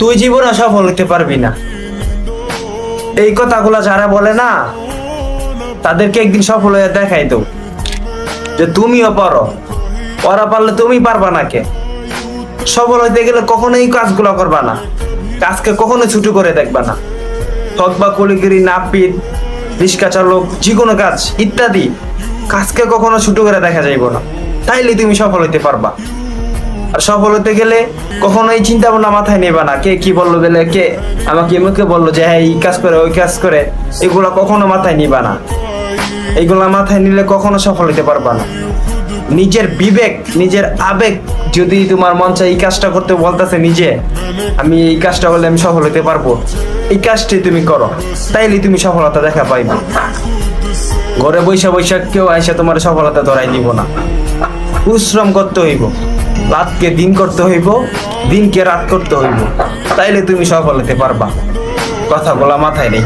তুই জীবনে সফল হতে পারবি না। এই কথাগুলো যারা বলে না, তাদেরকে একদিন সফল হয়ে দেখাই দাও যে তুমিও পারো। ওরা পারলে তুমি পারবা না কে? সফল হইতে গেলে কখনোই এই কাজগুলো করবা না। কাজকে কখনো ছুটি করে দেখবা না। ঠক কলিগিরি, নাপিত রিক্সা চালক যে কোনো কাজ, ইত্যাদি, কাজকে কখনো ছুটো করে দেখা যাইব না। তাইলে তুমি সফল হইতে পারবা। আর সফল হতে গেলে কখনো এই চিন্তা ভাবনা মাথায় নেবা না। কে কি বলল বলে, কে আমাকে মুখে বলল যে হ্যাঁ এই কাজ করে, ওই কাজ করে। এগুলো কখনো মাথায় নিবা না। এইগুলা মাথায় নিলে কখনো সফল হতে পারবা না। নিজের বিবেক, নিজের আবেগ যদি তোমার মন চায় এই কাজটা করতে বলতেছে নিজে, আমি এই কাজটা করলে আমি সফল হতে পারব। এই কাজটি তুমি করো, তাইলে তুমি সফলতা দেখা পাইবে। ঘরে বৈশা বৈশাখ কেউ আইসা তোমার সফলতা ধরাই দিব না। পরিশ্রম করতে হইব। রাতকে দিন করতে হইব, দিনকে রাত করতে হইব। তাইলে তুমি সফল হতে পারবা। কথা বলা মাথায় নেই।